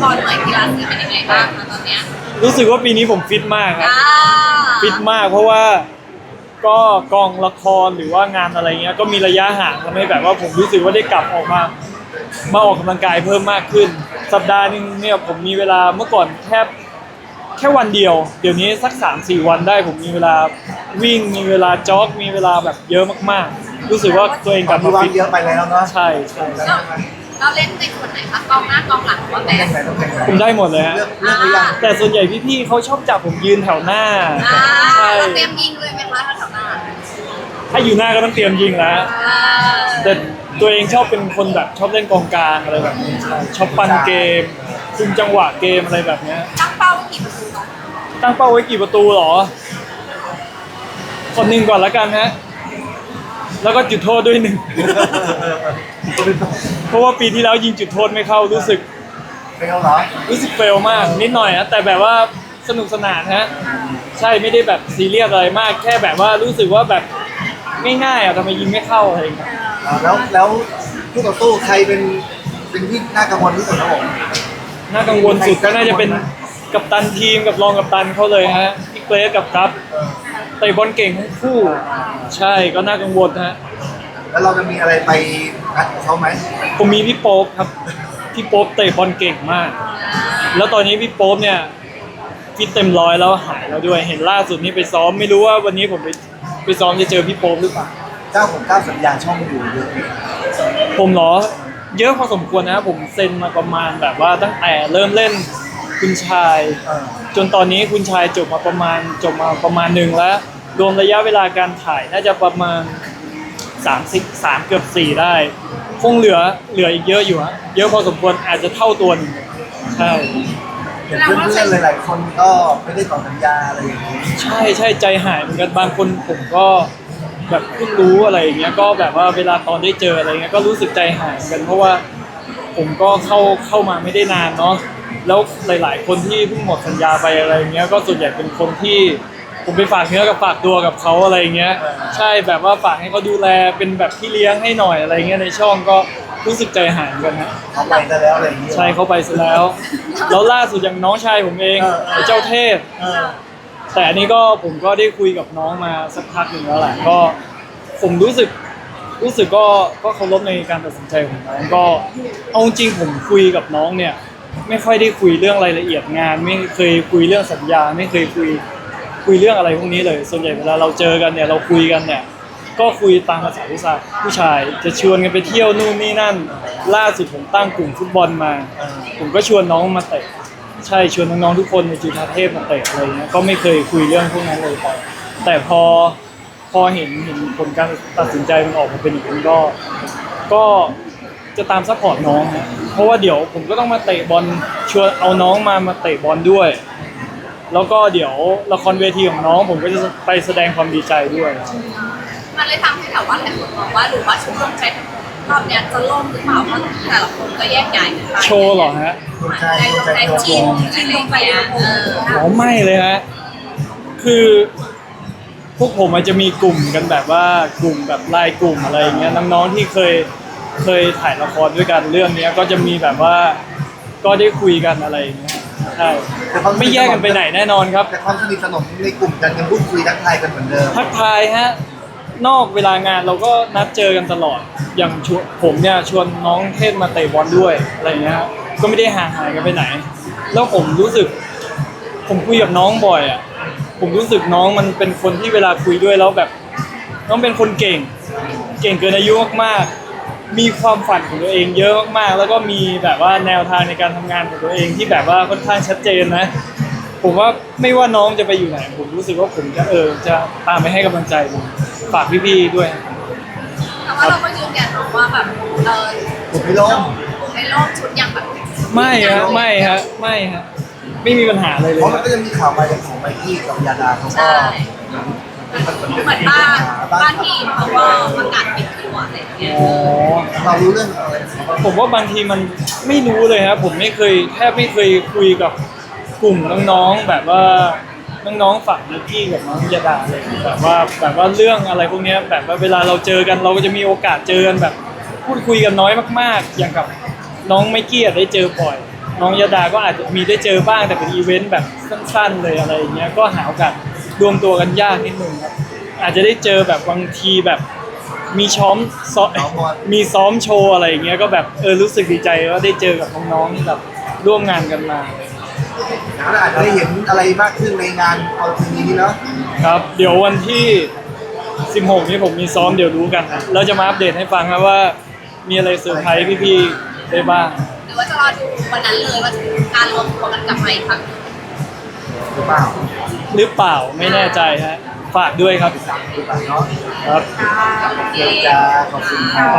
พอหน่วยกีฬาสีเป็นยังไงบ้างคะตอนเนี้ยรู้สึกว่าปีนี้ผมฟิตมากครับ อ่าฟิตมากเพราะว่าก็กองละครหรือว่างานอะไรเงี้ยก็มีระยะห่างทำให้แบบว่าผมรู้สึกว่าได้กลับออกมามาออกกำลังกายเพิ่มมากขึ้น สัปดาห์หนึงเนี่ยผมมีเวลาเมื่อก่อนแทบแค่วันเดียว เดี๋ยวนี้สัก3าสี่วันได้ผมมีเวลาวิ่งมีเวลาจ็อกมีเวลาแบบเยอะมากๆ รู้สึกว่าตัวเองกลับมีมาวันฟิตเยอะไปแล้วเนาะใช่ใช่เรา เราเล่นในส่วนไหนคะกองหน้ากองหลังหรือว่าแบ็เล่คนไหนต้องเป็นไหนผมได้หมดเลยฮะเลือกเลือกหรือยังแต่ส่วนใหญ่พี่ๆเขาชอบจับผมยืนแถวหน้า อ่าใช่ เราเตรียมยิงเลยไหมคะถ้าแถวหน้าถ้าอยู่หน้าก็ต้องเตรียมยิงแล้ว อ่าแต่ตัวเองชอบเป็นคนแบบชอบเล่นกองกลางอะไรแบบนี้ใช่ชอบปั้นเกมคุมจังหวะเกมอะไรแบบเนี้ย ตั้งเป้าไว้กี่ประตูเนาะตั้งเป้าไว้กี่ประตูหรอ คนหนึ่งก่อนละกันฮะ แล้วก็จุดโทษด้วยหนึ่ง เพราะว่าปีที่แล้วยิงจุดโทษไม่เข้ารู้สึกเป็นเขาเหรอรู้สึกเฟลมากนิดหน่อยนะแต่แบบว่าสนุกสนานฮะใช่ไม่ได้แบบซีเรียสอะไรมาก แค่แบบว่ารู้สึกว่าแบบง่ายๆอะทำไมยิงไม่เข้าอะไรอย่างเงี้ยอ่าแล้วแล้วผู้ต่อสู้ใครเป็นเป็นที่น่ากังวลที่สุดครับผมน่ากังวลสุดก็น่าจะเป็นกัปตันทีมกับรองกัปตันเขาเลยฮะพี่เกรซกับกัฟเออเตะบอลเก่งทั้งคู่ ใช่ก็น่ากังวลฮะ แล้วเราจะมีอะไรไปนัดกับเขาไหมผมมีพี่โป๊ปครับ พี่โป๊ปเตะบอลเก่งมาก แล้วตอนนี้พี่โป๊ปเนี่ยฟิตเต็มร้อยแล้วหายแล้วด้วย เห็นล่าสุดนี้ไปซ้อมไม่รู้ว่าวันนี้ผมไปไปซ้อมจะเจอพี่โป๊ปหรือเปล่าเจ้าของเก้าสัญญาช่องอยู่เยอะไหมผมเหรอ เยอะพอสมควรนะผมเซ็นมาประมาณแบบว่าตั้งแต่เริ่มเล่นคุณชาย เออจนตอนนี้คุณชายจบมาประมาณจบมาประมาณหนึ่งแล้ว รวมระยะเวลาการถ่ายน่าจะประมาณ 30 3เกือบ4ได้ คงเหลือเหลืออีกเยอะอยู่ฮะเยอะพอสมควรอาจจะเท่าตัวหนึงใช่ เห็นเพื่อนๆหลายๆคนก็ไม่ได้ต่อสัญญาอะไรอย่างนี้ใช่ใช่ใจหายเหมือนกันบางคนผมก็แบบเพิ่งรู้อะไรอย่างเงี้ยก็แบบว่าเวลาตอนได้เจออะไรเงี้ยก็รู้สึกใจหายเหมือนกันเพราะว่าผมก็เข้าเข้ามาไม่ได้นานเนาะแล้วหลาย ๆ คนที่เพิ่งหมดสัญญาไปอะไรเงี้ยก็ส่วนใหญ่เป็นคนที่ ผมไปฝากเนื้อกับฝากตัวกับเขาอะไรเงี้ย ใช่แบบว่าฝากให้เขาดูแลเป็นแบบพี่เลี้ยงให้หน่อยอะไรเงี้ยในช่องก็รู้สึกใจหายเหมือนกันฮะเขาไปซะแล้วอะไรอย่างนี้ใช่เขาไปซะแล้วแล้วล่าสุดอย่างน้องชายผมเองเออไอ้เจ้าเทพ เออแต่อันนี้ก็ผมก็ได้คุยกับน้องมาสักพักหนึ่งแล้วแหละก็ผมรู้สึกรู้สึกก็ก็เคารพในการตัดสินใจของน้องก็เอาจริงผมคุยกับน้องเนี่ย ไม่ค่อยได้คุยเรื่องรายละเอียดงาน ไม่เคยคุยเรื่องสัญญา ไม่เคยคุย คุยเรื่องอะไรพวกนี้เลย ส่วนใหญ่เวลาเราเจอกันเนี่ยเราคุยกันเนี่ยก็คุยตามภาษาผู้ชายผู้ชายจะชวนกันไปเที่ยวนู่นนี่นั่น ล่าสุดผมตั้งกลุ่มฟุตบอลมา ผมก็ชวนน้องมาเตะใช่ชวนน้องๆทุกคนในจุฬาเทพมาเตะอะไรเงี้ยก็ไม่เคยคุยเรื่องพวกนั้นเลยแต่แต่พอพอเห็นเห็นผลการตัดสินใจมันออกมาเป็นอย่างนี้ก็ก็จะตามซัพพอร์ตน้องฮะเพราะว่าเดี๋ยวผมก็ต้องมาเตะบอลชวนเอาน้องมามาเตะบอลด้วย แล้วก็เดี๋ยวละครเวทีของน้องผมก็จะไปแสดงความดีใจด้วย มันเลยทำให้แบบว่าหลายคนมองว่าหรือว่าชุดลงใจรอบเนี้ยจะล่มหรือเปล่าเพราะแต่ละคนก็แยกย้ายกันไปโชว์เหรอฮะคนใจใจคนใจลงใจตัวจริงอะไรอย่างเงี้ยเอออ๋อไม่เลยฮะคือพวกผมอาจจะมีกลุ่มกันแบบว่ากลุ่มแบบไลน์กลุ่มอะไรอย่างเงี้ยน้องๆที่เคยเคยถ่ายละครด้วยกันเรื่องเนี้ยก็จะมีแบบว่าก็ได้คุยกันอะไรอย่างเงี้ยใช่ ไม่แยกกันไปไหนแน่นอนครับ แต่ความสนิทสนมในกลุ่มกันยังพูดคุยทักทายกันเหมือนเดิมทักทายฮะนอกเวลางานเราก็นัดเจอกันตลอด อย่างชวนผมเนี่ยชวนน้องเทศมาเตะบอลด้วยอะไรอย่างเงี้ยฮะก็ไม่ได้ห่างหายกันไปไหน แล้วผมรู้สึก ผมคุยกับน้องบ่อยอะผมรู้สึกน้องมันเป็นคนที่เวลาคุยด้วยแล้วแบบ น้องเป็นคนเก่ง เก่งเกินอายุมากๆ มีความฝันของตัวเองเยอะมากๆ แล้วก็มีแบบว่าแนวทางในการทำงานของตัวเองที่แบบว่าค่อนข้างชัดเจนนะ ผมว่าไม่ว่าน้องจะไปอยู่ไหน ผมรู้สึกว่าผมจะเออจะตามไปให้กำลังใจผมฝากพี่ๆด้วย แต่ว่าเราก็ยืนยันเนาะว่าแบบเออผมไม่ล้มในโลกชุดยังแบบไม่ฮะไม่ฮะไม่ฮะไม่มีปัญหาอะไรเลเพยราะมันฮะก็จะมีข่าวมาจากของไมกี้กับยาดาเขาก็ใช่มันเป็นเหมือนบ้านบ้านทีมเขาก็ประกาศปิดตัว อะไรอย่างเงี้ยอ๋อเรารู้เรื่องอะไรของเขาผมว่าบางทีมันไม่รู้เลยครับผมไม่เคยแทบไม่เคยคุยกับกลุ่มน้องๆแบบว่าน้องๆฝั่งนิกกี้กับน้องยาดาเลยแบบว่าแบบว่าเรื่องอะไรพวกเนี้ยแบบว่าเวลาเราเจอกันเราก็จะมีโอกาสเจอกันแบบ พูดคุยกันน้อยมาก ๆ อย่างกับน้องไมกี้อะได้เจอบ่อย น้องยดาก็อาจจะมีได้เจอบ้างแต่เป็นอีเวนต์แบบสั้นๆ เลยอะไรอย่างเงี้ยก็หาโอกาสรวมตัวกันยากนิดนึงครับอาจจะได้เจอแบบบางทีแบบ มีช้อมซ้อมซ้อมบอลมีซ้อมโชว์อะไรอย่างเงี้ยก็แบบเออรู้สึกดีใจว่าได้เจอกับน้องๆที่แบบร่วมงานกันมาแล้วอาจจะได้เห็นอะไรมากขึ้นในงานคอนเสิร์ตนี้เนาะครับ เดี๋ยววันที่ 16 นี้ผมมีซ้อมเดี๋ยวรู้กันนะเราจะมาอัปเดตให้ฟังครับว่า มีอะไรเซอร์ไพรส์พี่ๆได้บ้างหรือว่าจะรอดูวันนั้นเลยว่าจะมีการรวมตัวกันกลับมาอีกครั้งหรือเปล่า หรือเปล่าไม่แน่ใจฮะ ฝากด้วยครับหรือเปล่าเนาะครับค่ะโอเคเดี๋ยวจะขอบคุณครับ